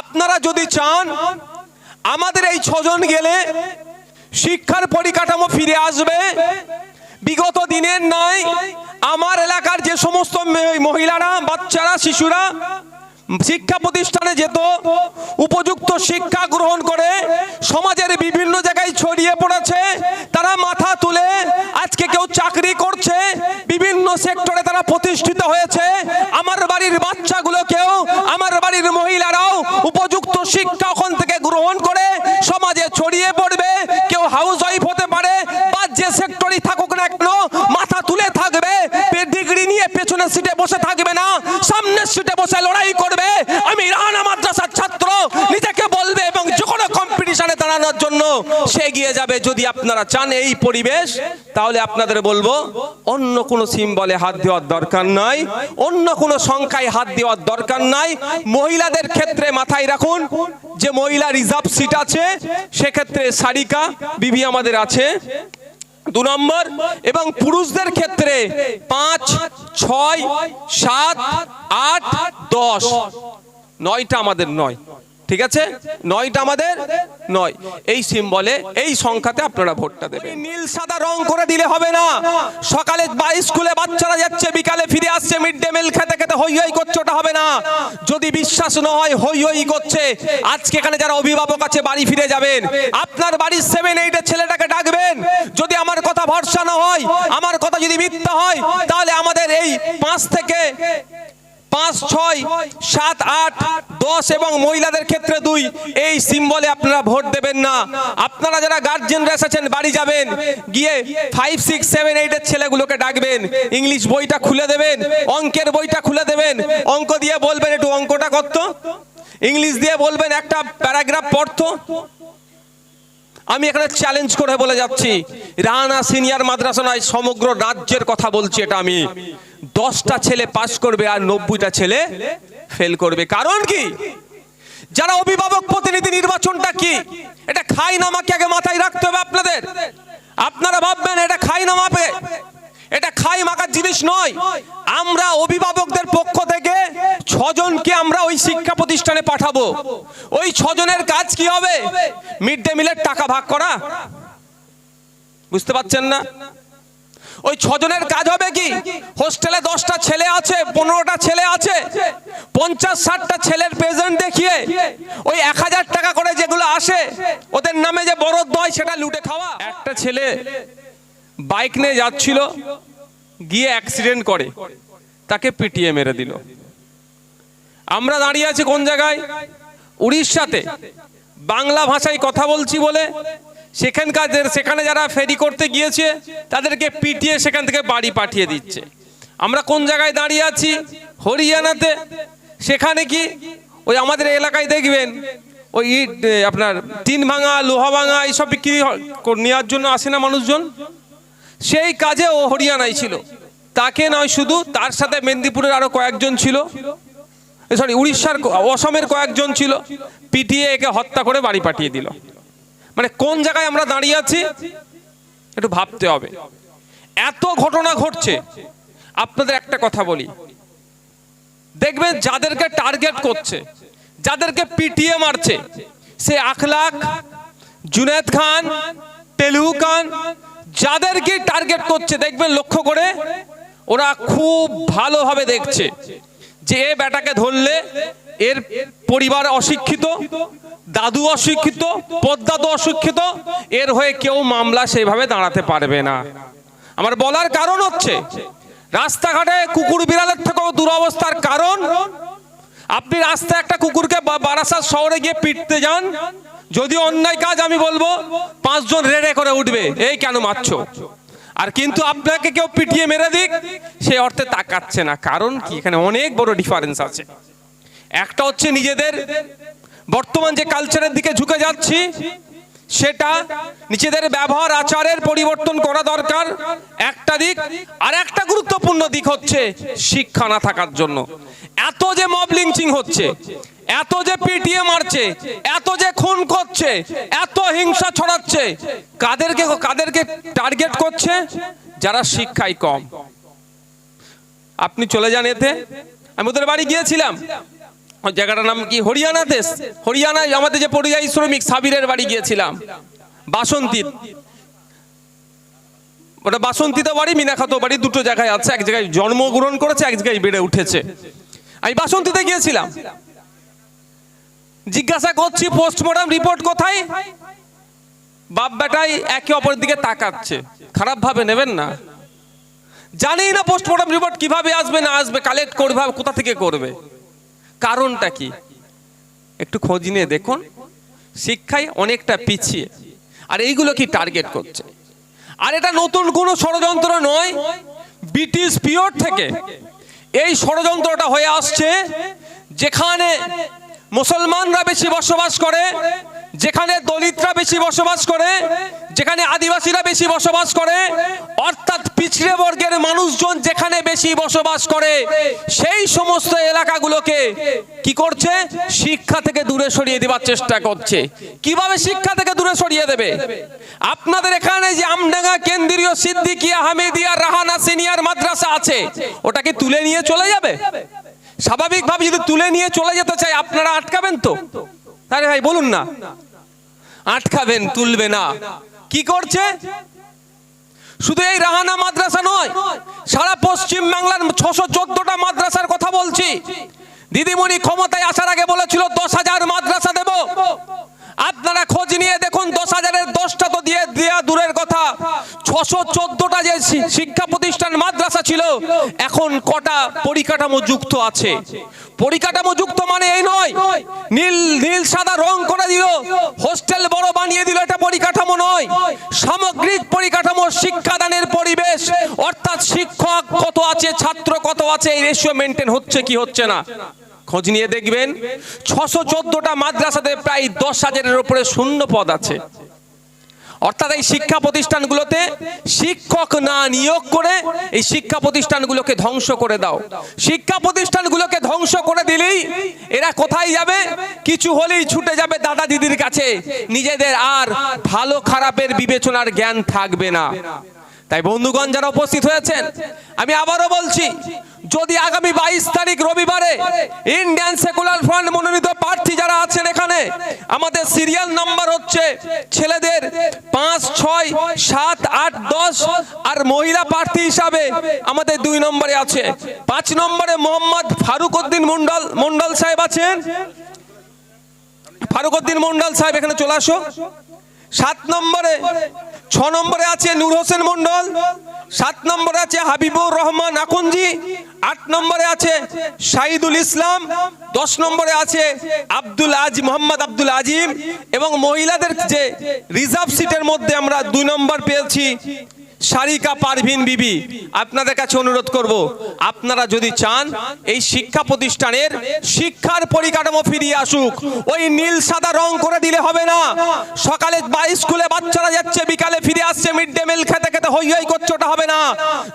আপনারা যদি চান, আমাদের এই ছজন গেলে শিক্ষার পরিকাঠামো ফিরে আসবে। বিগত দিনের নয় আমার এলাকার যে সমস্ত মহিলারা, বাচ্চারা, শিশুরা শিক্ষা প্রতিষ্ঠানে যেত, উপযুক্ত শিক্ষা গ্রহণ করে, সমাজের বিভিন্ন জায়গায় ছড়িয়ে পড়েছে, তারা মাথা তুলে আজকে কেউ চাকরি করছে, বিভিন্ন সেক্টরে তারা প্রতিষ্ঠিত হয়েছে, আমার বাড়ির বাচ্চাগুলোকেও আমার বাড়ির মহিলারাও উপযুক্ত শিক্ষা ওখান থেকে গ্রহণ করে সমাজে ছড়িয়ে পড়বে, কেউ হাউস ওয়াইফ হতে পারে, বা যে সেক্টরই থাকুক না মাথা তুলে থাকবে ডিগ্রি নিয়ে পেছনের সিটে বসে থাকবে না, সামনের সিটে বসে লড়াই করবে। আমি রানা মাদ্রাসার ছাত্র, নিজেকে বলবে এবং যে কোনো কম্পিটিশনে দাঁড়ানোর জন্য সে এগিয়ে যাবে। যদি আপনারা চান এই পরিবেশ, তাহলে আপনাদের বলব, অন্য কোনো সিম্বলে হাত দেওয়ার দরকার নাই, অন্য কোনো সংখ্যায় হাত দেওয়ার দরকার নাই। মহিলাদের ক্ষেত্রে মাথায় রাখুন, যে মহিলা রিজার্ভ সিট আছে, সেক্ষেত্রে সারিকা, বিবি আমাদের আছে। দু নম্বর এবং পুরুষদের ক্ষেত্রে পাঁচ ছয় সাত আট দশ। নয়টা আমাদের নয়। ঠিক আছে? নয়টা আমাদের? নয়। এই সিম্বলে এই সংখ্যাতে আপনারা ভোটটা দেবেন। নীল, সাদা রং করে দিলে হবে না। সকালে বা স্কুলে বাচ্চারা যাচ্ছে, বিকালে ফিরে আসছে, মিড ডে মিল খেতে খেতে হই হই করছে, ওটা হবে না। যদি বিশ্বাস না হয়, হই হই করছে। আজকে এখানে যারা অভিভাবক আছে, বাড়ি ফিরে যাবেন। আপনার বাড়ির সেভেন এইটের ছেলেটাকে ডাকবেন। যদি আমার কথা ভরসা না হয়, আমার কথা যদি মিথ্যা হয়, তাহলে আমাদের এই পাঁচ থেকে পাঁচ, ছয়, সাত, আট, দশ এবং মহিলাদের ক্ষেত্রে দুই। এই সিম্বলে আপনারা ভোট দেবেন না। আপনারা যারা গার্জেনরা এসেছেন, বাড়ি যাবেন। গিয়ে ফাইভ সিক্স সেভেন এইটের ছেলেগুলোকে ডাকবেন। ইংলিশ বইটা খুলে দেবেন, অঙ্কের বইটা খুলে দেবেন। অঙ্ক দিয়ে বলবেন, একটু অঙ্কটা করতো? ইংলিশ দিয়ে বলবেন, একটা প্যারাগ্রাফ পড়তো। আমি এখানে চ্যালেঞ্জ করে বলে যাচ্ছি। রানা সিনিয়র মাদ্রাসা নয়, সমগ্র রাজ্যের কথা বলছি এটা আমি। দশটা ছেলে পাস করবে আর নব্বইটা ছেলে ফেল করবে। কারণ কি? যারা অভিভাবক প্রতিনিধি নির্বাচনটা কি? এটা খাই নামাকে আগে মাথায় রাখতে হবে আপনাদের। আপনারা ভাববেন এটা খাই নামাবে এটা খাই মাখার জিনিস নয়। আমরা অভিভাবকদের পক্ষ থেকে ছজনকে আমরা ওই শিক্ষা প্রতিষ্ঠানে পাঠাবো। ওই ছজনের কাজ কি হবে? মিড ডে মিলের টাকা ভাগ করা। বুঝতে পারছেন না? ওই ছজনের কাজ হবে কি? হোস্টেলে দশটা ছেলে আছে, পনেরোটা ছেলে আছে, পঞ্চাশ ষাটটা ছেলের প্রেজেন্ট দেখিয়ে ওই এক হাজার টাকা করে যেগুলো আসে, ওদের নামে যে বরদ্দ হয় সেটা লুটে খাওয়া। একটা ছেলে বাইক নিয়ে যাচ্ছিল, গিয়ে অ্যাক্সিডেন্ট করে। তাকে পিটিয়ে মেরে দিল। আমরা দাঁড়িয়ে আছি কোন জায়গায়? উড়িষ্যাতে। বাংলা ভাষায় কথা বলছি বলে সেখানকার সেখানে যারা ফেরি করতে গিয়েছে, তাদেরকে পিটিয়ে সেখান থেকে বাড়ি পাঠিয়ে দিচ্ছে। আমরা কোন জায়গায় দাঁড়িয়ে আছি? হরিয়ানাতে। সেখানে কি? ওই আমাদের এলাকায় দেখবেন, ওই আপনার টিন ভাঙা লোহা ভাঙা এইসব বিক্রি নেওয়ার জন্য আসে না মানুষজন? সেই কাজে ও হরিয়ানায় ছিল। তাকে নয়, শুধু তার সাথে মেদিনীপুরের আরও কয়েকজন ছিল। সরি উড়িষ্যার অসমের কয়েকজন ছিল। পিটিয়ে একে হত্যা করে বাড়ি পাঠিয়ে দিল। মানে কোন জায়গায় আমরা দাঁড়িয়ে আছি? একটু ভাবতে হবে। এত ঘটনা ঘটছে। আপনাদের একটা কথা বলি। দেখবেন যাদেরকে টার্গেট করছে, যাদেরকে পিটিয়ে মারছে, সে আখলাখ, জুনেদ খান তেলু খান যাদেরকে টার্গেট করছে, দেখবেন লক্ষ্য করে ওরা খুব ভালোভাবে দেখছে যে এ বেটাকে ধরলে এর পরিবার অশিক্ষিত, দাদু অশিক্ষিত পদ্মাদু অশিক্ষিত, এর হয়ে কেউ মামলা সেইভাবে দাঁড়াতে পারবে না। আমার বলার কারণ হচ্ছে, রাস্তাঘাটে কুকুর বিড়ালের থেকেও দুরবস্থার কারণ, আপনি রাস্তায় একটা কুকুরকে বারাসাত শহরে গিয়ে পিটতে যান যদি অন্যায় কাজ আমি বলব, পাঁচজন রেড়ে করে উঠবে। এই কেন মারছো? আর কিন্তু আপনাকে কেউ পিটিয়ে মেরে দিক, সে অর্থে তাকাচ্ছে না। কারণ কি? এখানে অনেক বড় ডিফারেন্স আছে। একটা হচ্ছে নিজেদের। বর্তমান যে কালচারের দিকে ঝুঁকে যাচ্ছি, সেটা নিজেদের ব্যবহার, আচারের পরিবর্তন করা দরকার। একটা দিক। আর একটা গুরুত্বপূর্ণ দিক হচ্ছে শিক্ষা না থাকার জন্য। এত যে মব লিঞ্চিং হচ্ছে এত যে পিটিয়ে মারছে, এত যে খুন করছে, এত হিংসা ছড়াচ্ছে, কাদেরকে কাদেরকে টার্গেট করছে? যারা শিক্ষায় কম। আপনি চলে যান এতে। আমি ওদের বাড়ি গিয়েছিলাম। জায়গাটার নাম কি? হরিয়ানা দেশ। হরিয়ানায় আমাদের যে পরিযায়ী শ্রমিক সাবিরের বাড়ি গিয়েছিলাম। বাসন্তীর ওটা বাসন্তীতে বাড়ি মিনাখাত বাড়ি, দুটো জায়গায় আছে। এক জায়গায় জন্মগ্রহণ করেছে, এক জায়গায় বেড়ে উঠেছে। আমি বাসন্তীতে গিয়েছিলাম। জিজ্ঞাসা করছি পোস্টমর্টম রিপোর্ট কোথায়? বাপ বেটাই একে অপরের দিকে তাকাচ্ছে। খারাপ ভাবে নেবেন না। জানি না পোস্টমর্টম রিপোর্ট কীভাবে আসবে, না আসবে কালেক্ট করবে কোথা থেকে করবে। কারণটা কি? একটু খোঁজ নিয়ে দেখুন। শিক্ষায় অনেকটা পিছিয়ে। আর এইগুলো কি টার্গেট করছে? আর এটা নতুন কোনো ষড়যন্ত্র নয়। ব্রিটিশ পিরিয়ড থেকে এই ষড়যন্ত্রটা হয়ে আসছে, যেখানে মুসলমানরা বেশি বসবাস করে, যেখানে দলিতরা বেশি বসবাস করে, যেখানে আদিবাসীরা বেশি বসবাস করে, অর্থাৎ পিছড়ে বর্গের মানুষজন যেখানে বেশি বসবাস করে, সেই সমস্ত এলাকাগুলোকে কি করছে? শিক্ষা থেকে দূরে সরিয়ে দেওয়ার চেষ্টা করছে। কীভাবে শিক্ষা থেকে দূরে সরিয়ে দেবে? আপনাদের এখানে যে আমডাঙ্গা কেন্দ্রীয় সিদ্দিকিয়া হামিদিয়া রাহানা সিনিয়র মাদ্রাসা আছে, ওটাকে তুলে নিয়ে চলে যাবে? স্বাভাবিকভাবে যদি তুলে নিয়ে চলে যেতে চাই, আপনারা আটকাবেন তো? তাহলে ভাই, বলুন না। আটকাবেন, তুলবে না। কি করছে? শুধু এই রাহানা মাদ্রাসা নয়, সারা পশ্চিম বাংলার ছশো চোদ্দটা মাদ্রাসার কথা বলছি। দিদিমণি ক্ষমতায় আসার আগে বলেছিল, দশ হাজার মাদ্রাসা দেব। আপনারা খোঁজ নিয়ে দেখুন, দশ হাজারের দশটা তো দিয়ে দেওয়া দূরের কথা। ছশো চোদ্দটা যে শিক্ষা প্রতিষ্ঠান, মাদ্রাসা ছিল, এখন কটা পরিকাঠামো যুক্ত আছে। পরিকাঠামো যুক্ত মানে এই নয়, নীল নীল সাদা রং করে দিল, হোস্টেল বড় বানিয়ে দিল, এটা পরিকাঠামো নয়। সামগ্রিক পরিকাঠামো, শিক্ষাদানের পরিবেশ, অর্থাৎ শিক্ষক কত আছে, ছাত্র কত আছে, এই রেশিও মেনটেন হচ্ছে কি হচ্ছে না? খোঁজ নিয়ে দেখবেন ছশো চোদ্দটা মাদ্রাসাতে প্রায় দশ হাজারের উপরে শূন্য পদ আছে। অর্থাৎ এই শিক্ষা প্রতিষ্ঠানগুলোতে শিক্ষক না নিয়োগ করে এই শিক্ষা প্রতিষ্ঠানগুলোকে ধ্বংস করে দাও। শিক্ষা প্রতিষ্ঠানগুলোকে ধ্বংস করে দিলেই এরা কোথায় যাবে? কিছু হলেই ছুটে যাবে দাদা দিদির কাছে। নিজেদের আর ভালো খারাপের বিবেচনার জ্ঞান থাকবে না। তাই বন্ধুগণ যারা উপস্থিত হয়েছেন, আমি আবারও বলছি যদি আগামী বাইশ তারিখ রবিবারে ইন্ডিয়ান সেকুলার ফ্রন্ট মনোনীত প্রার্থী যারা আছেন এখানে, আমাদের সিরিয়াল নাম্বার হচ্ছে ছেলেদের পাঁচ, ছয়, সাত, আট, দশ আর মহিলা প্রার্থী হিসাবে আমাদের দুই নম্বরে আছে। পাঁচ নম্বরে মোহাম্মদ ফারুক উদ্দিন মন্ডল মন্ডল সাহেব আছেন। ফারুক উদ্দিন মন্ডল সাহেব, এখানে চলে আসো। সাত নম্বরে, ছ নম্বরে আছে নূর হোসেন মন্ডল সাত নম্বরে আছে হাবিবুর রহমান আকুঞ্জি আট নম্বরে আছে শাহিদুল ইসলাম, দশ নম্বরে আছে আব্দুল আজ, মোহাম্মদ আব্দুল আজিম এবং মহিলাদের যে রিজার্ভ সিটের মধ্যে আমরা দুই নম্বর পেয়েছি। সারিকা পারভিন বিবি, আপনাদের কাছে অনুরোধ করব, আপনারা যদি চান, এই শিক্ষা প্রতিষ্ঠানের শিক্ষার পরিকাঠামো ফিরিয়ে আসুক, ওই নীল সাদা রং করে দিলে হবে না। সকালে বা স্কুলে বাচ্চারা যাচ্ছে, বিকালে ফিরে আসছে, মিড ডে মিল খেতে খেতে হই হই করছে ওটা হবে না।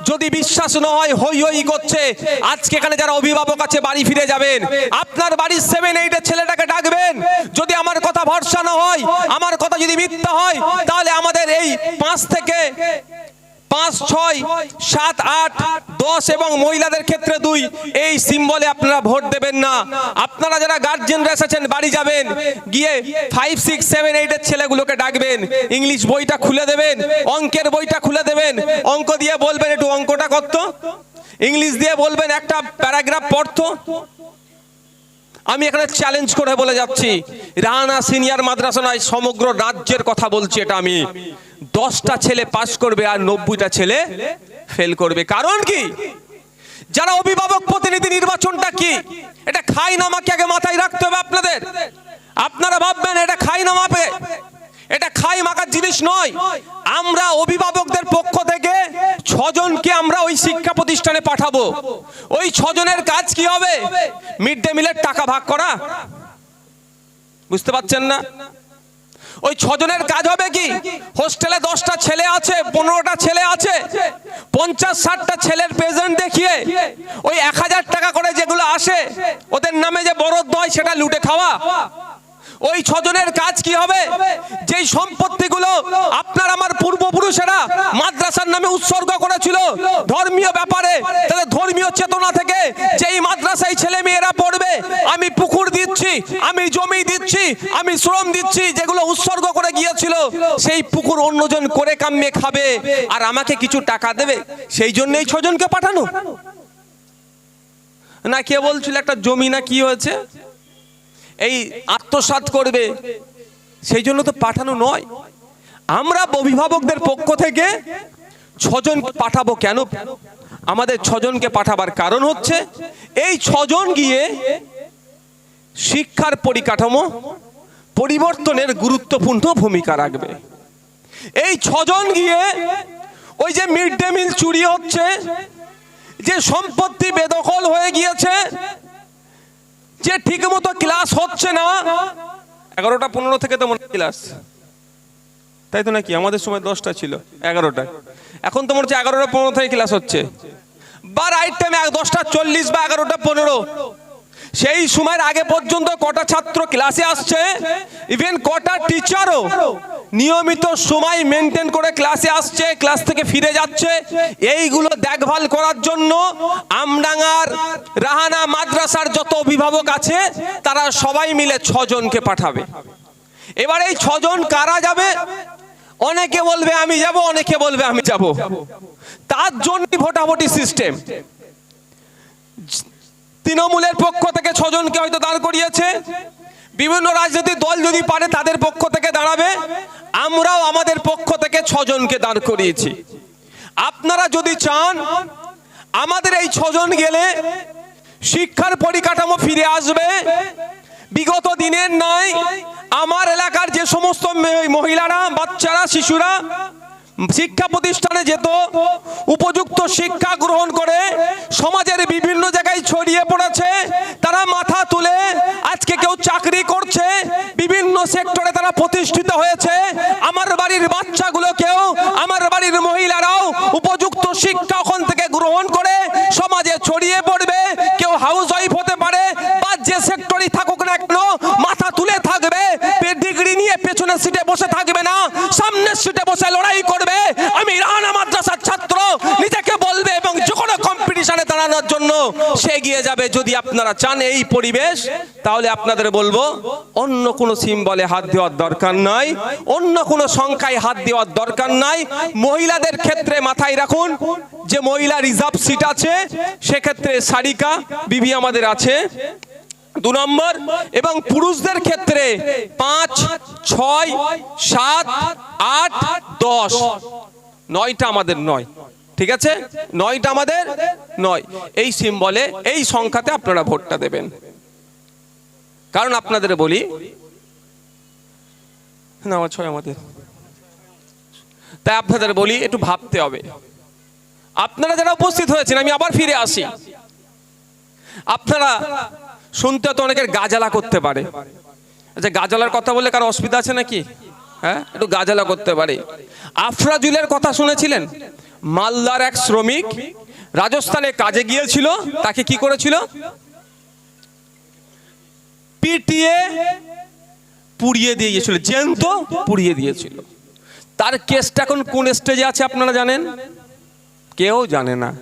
যদি বিশ্বাস না হয়, হই হই করছে। আজকে এখানে যারা অভিভাবক আছে, বাড়ি ফিরে যাবেন। আপনার বাড়ির সেভেন এইটের ছেলেটাকে ডাকবেন। যদি আমার কথা ভরসা না হয়, আমার কথা যদি মিথ্যা হয়, তাহলে আমাদের এই পাঁচ থেকে পাঁচ, ছয়, সাত, আট, দশ এবং মহিলাদের ক্ষেত্রে দুই। এই সিম্বলে আপনারা ভোট দেবেন না। আপনারা যারা গার্জেনরা এসেছেন, বাড়ি যাবেন, গিয়ে ফাইভ সিক্স সেভেন এইটের ছেলেগুলোকে ডাকবেন। ইংলিশ বইটা খুলে দেবেন, অঙ্কের বইটা খুলে দেবেন। অঙ্ক দিয়ে বলবেন, একটু অঙ্কটা করতো। ইংলিশ দিয়ে বলবেন, একটা প্যারাগ্রাফ পড়তো। আমি এখানে চ্যালেঞ্জ করে বলে যাচ্ছি। রানা সিনিয়র মাদ্রাসা নয়, সমগ্র রাজ্যের কথা বলছি এটা আমি। দশটা ছেলে পাশ করবে আর নব্বইটা ছেলে ফেল করবে। কারণ কি? যারা অভিভাবক প্রতিনিধি নির্বাচনটা কি? এটা খাই নামাকে আগে মাথায় রাখতে হবে আপনাদের। আপনারা ভাববেন এটা খাই নামাবে এটা খাই মাখার জিনিস নয়। আমরা অভিভাবকদের পক্ষ থেকে ছজনকে আমরা ওই শিক্ষা প্রতিষ্ঠানে পাঠাবো। ওই ছজনের কাজ কি হবে? মিড ডে মিলের টাকা ভাগ করা। বুঝতে পারছেন না? ওই ছজনের কাজ হবে কি? হোস্টেলে দশটা ছেলে আছে, পনেরোটা ছেলে আছে, পঞ্চাশ ষাটটা ছেলের প্রেজেন্ট দেখিয়ে ওই এক হাজার টাকা করে যেগুলো আসে, ওদের নামে যে বরদ্দ হয় সেটা লুটে খাওয়া। ওই ছজনের কাজ কি হবে? যেই সম্পত্তিগুলো আপনার আমার পূর্বপুরুষেরা মাদ্রাসার নামে উৎসর্গ করেছিল। ধর্মীয় ব্যাপারে। তাদের ধর্মীয় চেতনা থেকে যেই মাদ্রাসায় ছেলে মেয়েরা পড়বে। আমি পুকুর দিচ্ছি। আমি জমি দিচ্ছি আমি শ্রম দিচ্ছি যেগুলো উৎসর্গ করে গিয়েছিল সেই পুকুর অন্যজন করে কামিয়ে খাবে আর আমাকে কিছু টাকা দেবে। সেই জন্যই ছজনকে পাঠানো। না কে বলছিল একটা জমি না কি হয়েছে? এই আত্মসাৎ করবে, সেই জন্য তো পাঠানো নয়। আমরা অভিভাবকদের পক্ষ থেকে ছজন পাঠাবো কেন? আমাদের ছজনকে পাঠাবার কারণ হচ্ছে, এই ছজন গিয়ে শিক্ষার পরিকাঠামো, পরিবর্তনের গুরুত্বপূর্ণ ভূমিকা রাখবে। এই ছজন গিয়ে ওই যে মিড ডে মিল চুরি হচ্ছে, যে সম্পত্তি বেদখল হয়ে গিয়েছে যে ঠিক মতো ক্লাস হচ্ছে না, এগারোটা পনেরো থেকে তো মনে ক্লাস তাই তো নাকি? আমাদের সময় দশটা ছিল, এগারোটা। এখন তো মনে হচ্ছে এগারোটা পনেরো থেকে ক্লাস হচ্ছে। বা রাইট টাইমে দশটা চল্লিশ বা এগারোটা পনেরো। সেই সময়ের আগে পর্যন্ত কটা ছাত্র ক্লাসে আসছে? ইভেন কটা টিচারও নিয়মিত সময় মেনটেন করে ক্লাসে আসছে ক্লাস থেকে ফিরে যাচ্ছে। এইগুলো দেখভাল করার জন্য আমডাঙ্গার, রাহানা মাদ্রাসার যত অভিভাবক আছে, তারা সবাই মিলে ছজনকে পাঠাবে। এবার এই ছজন কারা যাবে? অনেকে বলবে, আমি যাব। অনেকে বলবে, আমি যাব। তার জন্য ভোটাভুটি সিস্টেম তৃণমূলের পক্ষ থেকে ছজনকে হয়তো দাঁড় করিয়েছে। বিভিন্ন রাজনৈতিক দল যদি পারে তাদের পক্ষ থেকে দাঁড়াবে। আমরাও আমাদের পক্ষ থেকে ছজনকে দাঁড় করিয়েছি। আপনারা যদি চান, আমাদের এই ছজন গেলে শিক্ষার পরিকাঠামো ফিরে আসবে। বিগত দিনের নাই আমার এলাকার যে সমস্ত মহিলারা, বাচ্চারা, শিশুরা শিক্ষা প্রতিষ্ঠানে যেত, উপযুক্ত শিক্ষা গ্রহণ করে, সমাজের বিভিন্ন জায়গায় ছড়িয়ে পড়েছে, তারা মাথা তুলে আজকে কেউ চাকরি করছে, বিভিন্ন সেক্টরে তারা প্রতিষ্ঠিত হয়েছে, আমার বাড়ির বাচ্চাগুলোকেও আমার বাড়ির মহিলারাও উপযুক্ত শিক্ষা ওখান থেকে গ্রহণ করে সমাজে ছড়িয়ে পড়বে, কেউ হাউস ওয়াইফ হতে পারে, বা যে সেক্টরই থাকুক না মাথা তুলে থাকবে ডিগ্রি নিয়ে পেছনের সিটে বসে থাকবে না, সামনের সিটে বসে লড়াই করবে। আমি রানা মাদ্রাসার ছাত্র, নিজেকে বলবে এবং যে কোনো কম্পিটিশনে দাঁড়ানোর জন্য সে এগিয়ে যাবে। যদি আপনারা চান এই পরিবেশ, তাহলে আপনাদের বলব, অন্য কোনো সিম্বলে হাত দেওয়ার দরকার নাই, অন্য কোনো সংখ্যায় হাত দেওয়ার দরকার নাই। মহিলাদের ক্ষেত্রে মাথায় রাখুন, যে মহিলা রিজার্ভ সিট আছে, সেক্ষেত্রে সারিকা, বিবি আমাদের আছে। দু নম্বর, এবং পুরুষদের ক্ষেত্রে পাঁচ, ছয়, সাত, আট, দশ। নয়টা আমাদের নয়। ঠিক আছে? নয়টা আমাদের নয়। এই সিম্বলে, এই সংখ্যাতে আপনারা ভোটটা দেবেন। কারণ আপনাদের বলি, না ছয় আমাদের। তাই আপনাদের বলি, একটু ভাবতে হবে। আপনারা যারা উপস্থিত হয়েছেন, আমি আবার ফিরে আসি। আপনারা শুনতে তো অনেকের গাজালা করতে পারে। আচ্ছা গাজালার কথা বলে কারও অসুবিধা আছে নাকি? হ্যাঁ একটু গাজালা করতে পারে। আফরাজুলের কথা শুনেছিলেন? মালদার এক শ্রমিক রাজস্থানে কাজে গিয়েছিল, তাকে কি করেছিল? পিটিয়ে পুড়িয়ে দিয়ে গিয়েছিল, জ্যান্ত পুড়িয়ে দিয়েছিল। তার কেসটা এখন কোন স্টেজে আছে আপনারা জানেন? কেউ জানে না।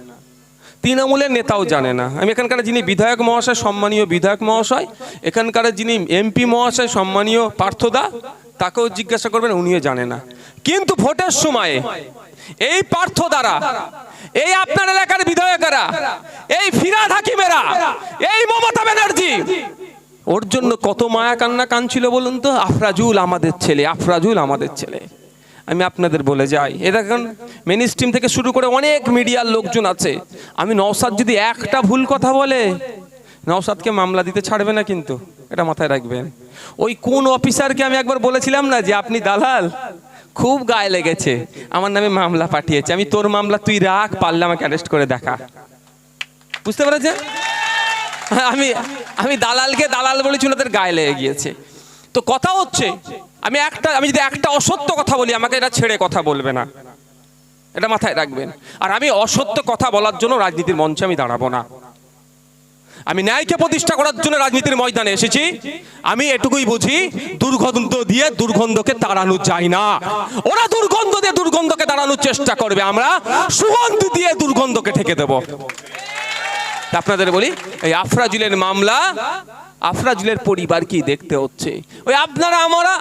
তৃণমূলের নেতাও জানে না। আমি এখানকার যিনি বিধায়ক মহাশয়, সম্মানীয় বিধায়ক মহাশয়, এখানকার যিনি এমপি মহাশয়, সম্মানীয় পার্থদা, তাকেও জিজ্ঞাসা করবেন, উনিও জানে না। কিন্তু ভোটের সময়ে এই পার্থ দ্বারা এই আপনার এলাকার বিধায়কেরা, এই ফিরাদ হাকিমেরা, এই মমতা ব্যানার্জি, ওর জন্য কত মায়া কান্না কানছিল বলুন তো? আফরাজুল আমাদের ছেলে, আফরাজুল আমাদের ছেলে। আমি আপনাদের বলে যাই। এ দেখেন মেন স্ট্রিম থেকে শুরু করে অনেক মিডিয়ার লোকজন আছে। আমি নওসাদ যদি একটা ভুল কথা বলে নওসাদকে মামলা দিতে ছাড়বে না কিন্তু। এটা মাথায় রাখবেন। ওই কোন অফিসারকে আমি একবার বলেছিলাম না যে আপনি দালাল? খুব গায়ে লেগেছে। আমার নামে মামলা পাঠিয়েছে। আমি তোর মামলা তুই রাখ, পারলে আমাকে অ্যারেস্ট করে দেখা। বুঝতে পেরেছেন? আমি আমি দালালকে দালাল বলেছি, ওনাদের গায়ে লেগে গিয়েছে। তো কথা হচ্ছে আমি একটা, আমি যদি একটা অসত্য কথা বলি, আমাকে এটা ছেড়ে কথা বলবে না। এটা মাথায় রাখবেন। আর আমি অসত্য কথা বলার জন্য রাজনীতির মঞ্চে আমি দাঁড়াবো না। আমি ন্যায়কে প্রতিষ্ঠা করার জন্য রাজনীতির ময়দানে এসেছি। আমি এটুকুই বুঝি, দুর্গন্ধ দিয়ে দুর্গন্ধকে তাড়ানো যায় না। ওরা দুর্গন্ধ দিয়ে দুর্গন্ধকে তাড়ানোর চেষ্টা করবে। আমরা সুগন্ধ দিয়ে দুর্গন্ধকে ঠেকে দেব। আপনাদের বলি, এই আফরাজুলের মামলা, আফরাজুলের পরিবার কি দেখতে হচ্ছে? ওই আপনারা, আমরা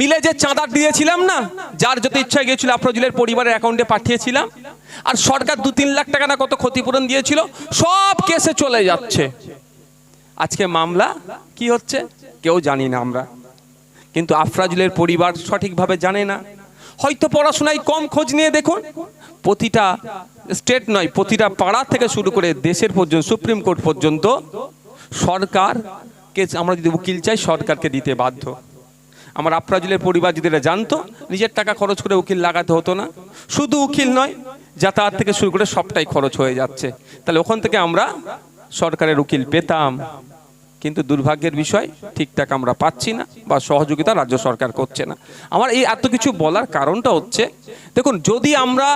মিলে যে চাঁদা দিয়েছিলাম না, যার যত ইচ্ছা গিয়েছিল আফরাজুলের পরিবারের অ্যাকাউন্টে পাঠিয়েছিলাম, আর সরকার দু তিন লাখ টাকা না কত ক্ষতিপূরণ দিয়েছিল, সব কেসে চলে যাচ্ছে। আজকে মামলা কি হচ্ছে? কেউ জানি না আমরা। কিন্তু আফরাজুলের পরিবার সঠিকভাবে জানে না। হয়তো পড়াশোনায় কম খোঁজ নিয়ে দেখুন, প্রতিটা স্টেট নয়, প্রতিটা পাড়া থেকে শুরু করে দেশের পর্যন্ত, সুপ্রিম কোর্ট পর্যন্ত সরকারকে আমরা যদি উকিল চাই, সরকারকে দিতে বাধ্য। আমার আফরাজুলের পরিবার যদি এটা জানতো, নিজের টাকা খরচ করে উকিল লাগাতে হতো না। শুধু উকিল নয়, যাতায়াত থেকে শুরু করে সবটাই খরচ হয়ে যাচ্ছে। তাহলে ওখান থেকে আমরা সরকারের উকিল পেতাম। কিন্তু দুর্ভাগ্যের বিষয়, ঠিকঠাক আমরা পাচ্ছি না বা সহযোগিতা রাজ্য সরকার করছে না। আমার এই এত কিছু বলার কারণটা হচ্ছে, দেখুন, যদি আমরা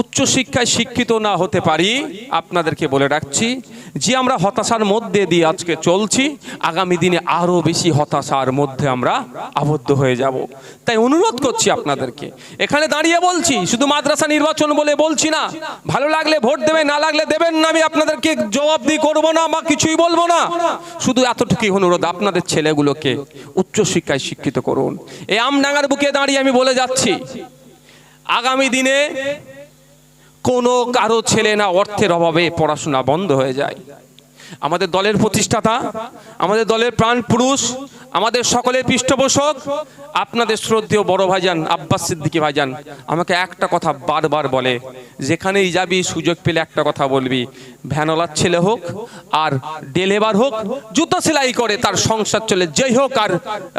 উচ্চশিক্ষায় শিক্ষিত না হতে পারি, আপনাদেরকে বলে রাখছি, যে আমরা হতাশার মধ্যে দিয়ে আজকে চলছি, আগামী দিনে আরও বেশি হতাশার মধ্যে আমরা আবদ্ধ হয়ে যাব। তাই অনুরোধ করছি আপনাদেরকে, এখানে দাঁড়িয়ে বলছি, শুধু মাদ্রাসা নির্বাচন বলে বলছি না, ভালো লাগলে ভোট দেবে না লাগলে দেবেন না, আমি আপনাদেরকে জবাব জবাবদি করব না বা কিছুই বলব না। শুধু এতটুকুই অনুরোধ, আপনাদের ছেলেগুলোকে উচ্চশিক্ষায় শিক্ষিত করুন। এই আমডাঙ্গার বুকে দাঁড়িয়ে আমি বলে যাচ্ছি, আগামী দিনে কোনো কারও ছেলে না অর্থের অভাবে পড়াশোনা বন্ধ হয়ে যায়। আমাদের দলের প্রতিষ্ঠাতা, আমাদের দলের প্রাণ পুরুষ, আমাদের সকলের পৃষ্ঠপোষক, আপনাদের শ্রদ্ধেয় বড় ভাইজান আব্বাস সিদ্দিকি ভাইজান, আমাকে একটা কথা বারবার বলে, যেখানেই যাবি সুযোগ পেলে একটা কথা বলবি ভ্যানলার ছেলে হোক আর ডেলেবার হোক, জুতো সেলাই করে তার সংসার চলে, যেই হোক আর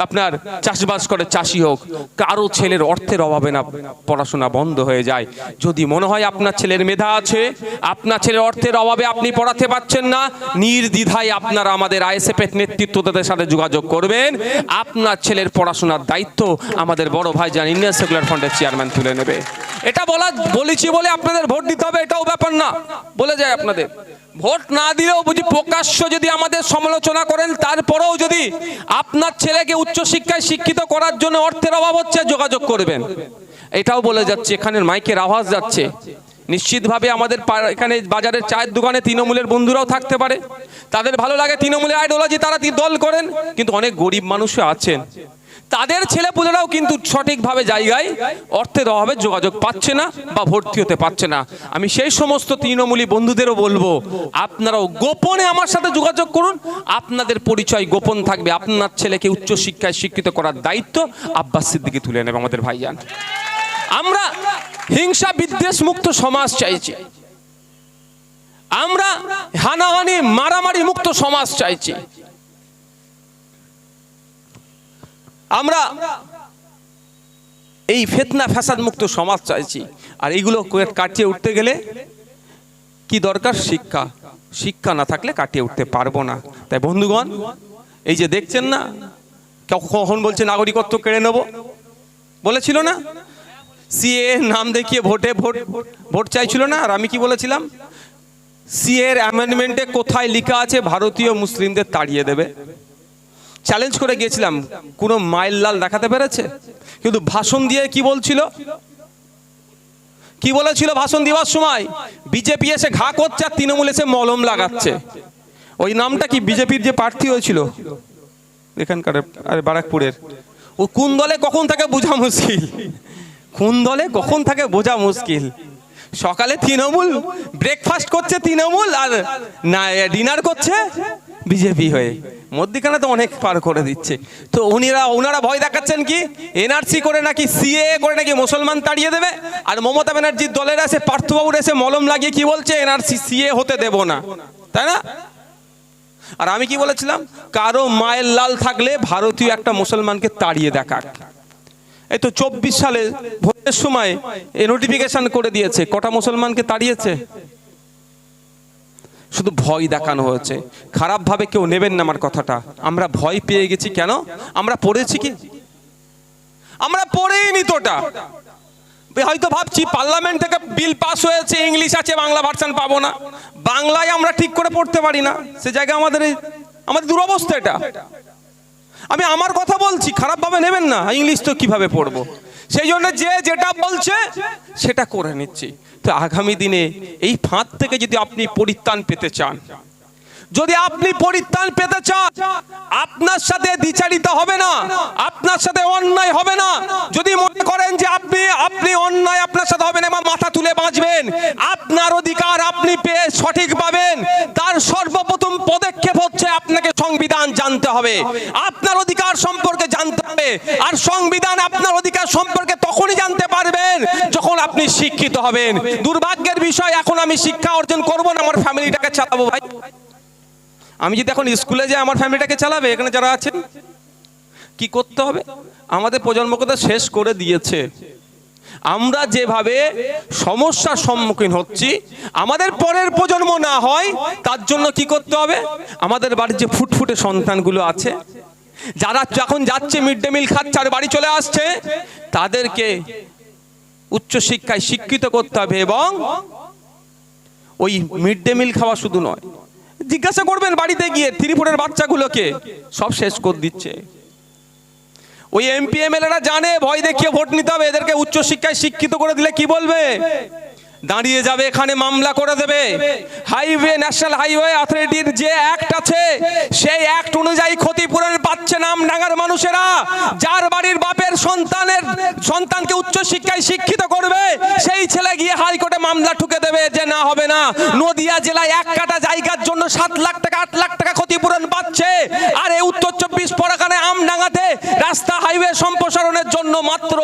আপনার চাষবাস করে চাষি হোক, কারও ছেলের অর্থের অভাবে না পড়াশোনা বন্ধ হয়ে যায়। যদি মনে হয় আপনার ছেলের মেধা আছে, আপনার ছেলের অর্থের অভাবে আপনি পড়াতে পারছেন না নির্দ্বিধায় আপনারা আমাদের আইএসএফ এর নেতৃত্বদের সাথে যোগাযোগ করবেন। আপনার ছেলের পড়াশোনার দায়িত্ব আমাদের বড় ভাই যান ইন্ডিয়ান সেকুলার ফান্ডের চেয়ারম্যান তুলে নেবে। এটা বলা, বলেছি বলে আপনাদের ভোট দিতে হবে, এটাও ব্যাপার না। বলে যায় আপনাদের। ভোট না দিলেও বুঝি প্রকাশ্য যদি আমাদের সমালোচনা করেন, তারপরেও যদি আপনার ছেলেকে উচ্চশিক্ষায় শিক্ষিত করার জন্য অর্থের অভাব হচ্ছে, যোগাযোগ করবেন। এটাও বলে যাচ্ছে, এখানের মাইকের আওয়াজ যাচ্ছে। নিশ্চিতভাবে আমাদের এখানে বাজারের চায়ের দোকানে তৃণমূলের বন্ধুরাও থাকতে পারে। তাদের ভালো লাগে তৃণমূলের আইডিওলজি তারা দল করেন, কিন্তু অনেক গরিব মানুষও আছেন। তাদের ছেলেপুলেরাও কিন্তু সঠিকভাবে জায়গায় অর্থের অভাবে যোগাযোগ পাচ্ছে না বা ভর্তি হতে পারছে না। আমি সেই সমস্ত তৃণমূলী বন্ধুদেরও বলব, আপনারাও গোপনে আমার সাথে যোগাযোগ করুন। আপনাদের পরিচয় গোপন থাকবে। আপনার ছেলেকে উচ্চশিক্ষায় শিক্ষিত করার দায়িত্ব আব্বাস সিদ্দিকি তুলে নেবে আমাদের ভাইজান। আমরা হিংসা বিদ্বেষ মুক্ত সমাজ চাইছি। আমরা হানাহানি, মারামারি মুক্ত সমাজ চাইছি। আমরা এই ফেতনা ফ্যাসাদ মুক্ত সমাজ চাইছি। আর এইগুলো কাটিয়ে উঠতে গেলে কি দরকার? শিক্ষা। শিক্ষা না থাকলে কাটিয়ে উঠতে পারব না। তাই বন্ধুগণ, এই যে দেখছেন না, কখন বলছে নাগরিকত্ব কেড়ে নেব? বলেছিল না? সিএ নাম দেখিয়ে ভোটে ভোট ভোট চাইছিল না? আর আমি কি বলেছিলাম? সিএ এর অ্যামেন্ডমেন্টে কোথায় লেখা আছে, ভারতীয় মুসলিমদের তাড়িয়ে দেবে। চ্যালেঞ্জ করে গিয়েছিলাম, কোনো মাইল লাল দেখাতে পেরেছে? কিন্তু ভাষণ দিয়ে কি বলছিল? কি বলেছিল ভাষণ দেওয়ার সময়? বিজেপি এসে ঘা করছে আর তৃণমূল এসে মলম লাগাচ্ছে। ওই নামটা কি বিজেপির যে প্রার্থী হয়েছিল? এখানকার, আরে বারাকপুরের। ও কোন দলে কখন থাকে বোঝা মুশকিল? কোন দলে কখন থাকে বোঝা মুশকিল। সকালে তৃণমূল ব্রেকফাস্ট করছে তৃণমূল আর না ডিনার করছে বিজেপি হয়ে। মধ্যিখানে তো অনেক পার করে দিচ্ছে। তো উনিরা ওনারা ভয় দেখাচ্ছেন কি? এনআরসি করে নাকি সিএ করে নাকি মুসলমান তাড়িয়ে দেবে? আর মমতা ব্যানার্জির দলের এসে পার্থবাবুর এসে মলম লাগিয়ে কি বলছে এনআরসি সিএ হতে দেব না। তাই না? আর আমি কি বলেছিলাম? কারও মায়ের লাল থাকলে ভারতীয় একটা মুসলমানকে তাড়িয়ে দেখাক। এই তো চব্বিশ সালে ভোটের সময় এই নোটিফিকেশন করে দিয়েছে। কটা মুসলমানকে তাড়িয়েছে? শুধু ভয় দেখানো হয়েছে। খারাপভাবে কেউ নেবেন না আমার কথাটা। আমরা ভয় পেয়ে গেছি কেন? আমরা পড়েছি কি? আমরা পড়েই নি তোটা। হয়তো ভাবছি পার্লামেন্ট থেকে বিল পাস হয়েছে, ইংলিশ আছে, বাংলা ভার্সন পাবো না। বাংলায় আমরা ঠিক করে পড়তে পারি না। সে জায়গায় আমাদের আমাদের দুরবস্থা এটা। আমি আমার কথা বলছি, খারাপভাবে নেবেন না, ইংলিশ তো কীভাবে পড়ব? সেই জন্য যে যেটা বলছে, সেটা করে নিচ্ছি। তো আগামী দিনে এই ফাঁদ থেকে যদি আপনি পরিত্রাণ পেতে চান যদি আপনি পরিত্রাণ পেতে চান, আপনার সাথে দ্বিচারিত হবে না, আপনার সাথে অন্যায় হবে না। যদি মনে করেন যে আপনি আপনি অন্যায় আপনার সাথে হবে না মাথা তুলে বাঁচবেন। আপনার অধিকার আপনি পেয়ে সঠিক পাবেন। তার সর্বপ্রথম পদক্ষেপ হচ্ছে আপনাকে সংবিধান জানতে হবে। আপনার অধিকার সম্পর্কে জানতে হবে। আর সংবিধান আপনার অধিকার সম্পর্কে তখনই জানতে পারবেন যখন আপনি শিক্ষিত হবেন। দুর্ভাগ্যের বিষয়, এখন আমি শিক্ষা অর্জন করব না, আমার ফ্যামিলিটাকে চালাবো ভাই। আমি যদি এখন স্কুলে যাই, আমার ফ্যামিলিটাকে চালাবে? এখানে যারা আছেন? কি করতে হবে? আমাদের প্রজন্মকে তো শেষ করে দিয়েছে। আমরা যেভাবে সমস্যার সম্মুখীন হচ্ছি, আমাদের পরের প্রজন্ম না হয়, তার জন্য কি করতে হবে? আমাদের বাড়ির যে ফুটফুটে সন্তানগুলো আছে, যারা যখন যাচ্ছে, মিড ডে মিল খাচ্ছে, আর বাড়ি চলে আসছে, তাদেরকে উচ্চশিক্ষায় শিক্ষিত করতে হবে এবং ওই মিড ডে মিল খাওয়া শুধু নয় জিজ্ঞাসা করবেন বাড়িতে গিয়ে থ্রি ফোরের বাচ্চাগুলোকে। সব শেষ করে দিচ্ছে। ওই এমপি এমএলএরা জানে, ভয় দেখিয়ে ভোট নিতে হবে। এদেরকে উচ্চশিক্ষায় শিক্ষিত করে দিলে কি বলবে? দাঁড়িয়ে যাবে, এখানে মামলা করে দেবে। হাইওয়ে, ন্যাশনাল হাইওয়ে অথরিটির যে অ্যাক্ট আছে, সেই অ্যাক্ট অনুযায়ী ক্ষতিপূরণ পাচ্ছে নামডাঙ্গার মানুষেরা। যার বাড়ির বাপের সন্তানের, সন্তানকে উচ্চশিক্ষায় শিক্ষিত করবে, সেই ছেলে গিয়ে হাইকোর্টে মামলা ঠুকে দেবে যে না হবে না। নদিয়া জেলায় এক কাটা জায়গার জন্য সাত লাখ টাকা, আট লাখ টাকা ক্ষতিপূরণ পাচ্ছে। আর এই উত্তর চব্বিশ পরগনায় আমডাঙ্গাতে রাস্তা হাইওয়ে সম্প্রসারণের জন্য মাত্র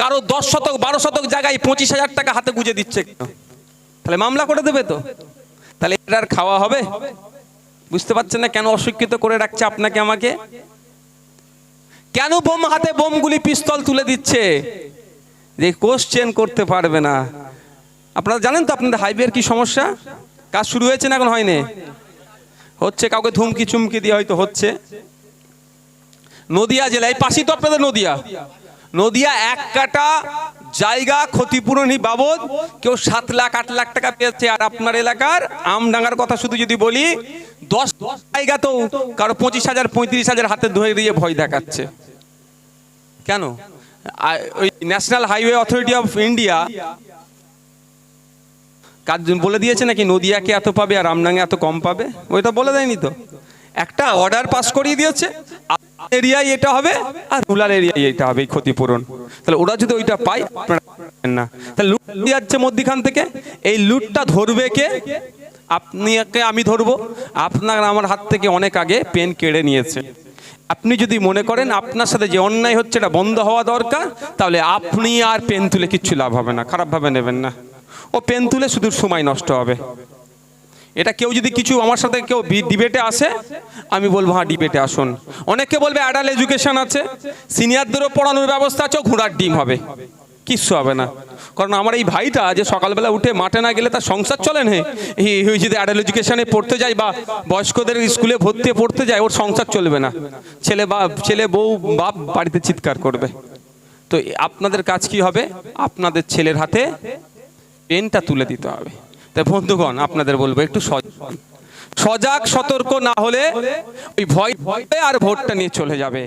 কারও দশ শতক, বারো শতক জায়গায় পঁচিশ হাজার টাকা হাতে গুজে দিচ্ছে তাহলে মামলা করে দেবে তো? তাহলে এটার খাওয়া হবে? বুঝতে পারছেন না কেন অশিক্ষিত করে রাখছে আপনাকে আমাকে? কেন বোম হাতে বোমগুলি পিস্তল তুলে দিচ্ছে? যে কোশ্চেন করতে পারবে না। আপনারা জানেন তো আপনাদের হাইওয়ের কি সমস্যা? কাজ শুরু হয়েছে না এখন হয়নি? হচ্ছে, কাউকে ধুমকি চুমকি দিয়ে হয়তো হচ্ছে। নদিয়া জেলায় পাশেই তো আপনাদের নদিয়া। নদিয়া এক কাটা জায়গা ক্ষতিপূরণী বাবদ কেউ সাত লাখ, আট লাখ টাকা পেয়েছে। আর আপনার এলাকার আমডাঙ্গার কথা শুধু যদি বলি, দশ জায়গা তো কারও পঁচিশ হাজার, পঁয়ত্রিশ হাজার হাতে ধরে দিয়ে ভয় দেখাচ্ছে। কেন? ওই National Highway Authority of India কাজ বলে দিয়েছে নাকি নদিয়াকে এত পাবে আর আমডাঙ্গে এত কম পাবে? ওইটা বলে দেয়নি তো। একটা অর্ডার পাস করিয়ে দিয়েছে। এরিয়ায় এটা হবে আর রুরাল এরিয়ায় এটা হবে ক্ষতিপূরণ। তাহলে ওরা যদি ওইটা পায় না। তাহলে লুট যাচ্ছে মধ্যিখান থেকে। এই লুটটা ধরবে কে? আপনিকে আমি ধরবো। আপনার আমার হাত থেকে অনেক আগে পেন কেড়ে নিয়েছে। আপনি যদি মনে করেন আপনার সাথে যে অন্যায় হচ্ছে, এটা বন্ধ হওয়া দরকার, তাহলে আপনি আর পেন তুলে কিচ্ছু লাভ হবে না। খারাপভাবে নেবেন না। ও পেন তুলে শুধু সময় নষ্ট হবে। এটা কেউ যদি কিছু আমার সাথে কেউ ডিবেটে আসে, আমি বলব হ্যাঁ ডিবেটে আসুন। অনেকে বলবে অ্যাডাল এডুকেশন আছে সিনিয়রদেরও পড়ানোর ব্যবস্থা আছে, ঘোড়ার ডিম হবে। কিচ্ছু হবে না। কারণ আমার এই ভাইটা যে সকালবেলা উঠে মাঠে না গেলে তার সংসার চলে না এই যদি অ্যাডাল এডুকেশনে পড়তে যায় বা বয়স্কদের স্কুলে ভর্তি পড়তে যায়, ওর সংসার চলবে না। ছেলে বা ছেলে বউ, বাপ বাড়িতে চিৎকার করবে। তো আপনাদের কাজ কি হবে? আপনাদের ছেলের হাতে পেনটা তুলে দিতে হবে। তাই বন্ধুগণ, আপনাদের বলব একটু সজাগ সতর্ক না হলে ওই ভয় ভয় আর ভোটটা নিয়ে চলে যাবে।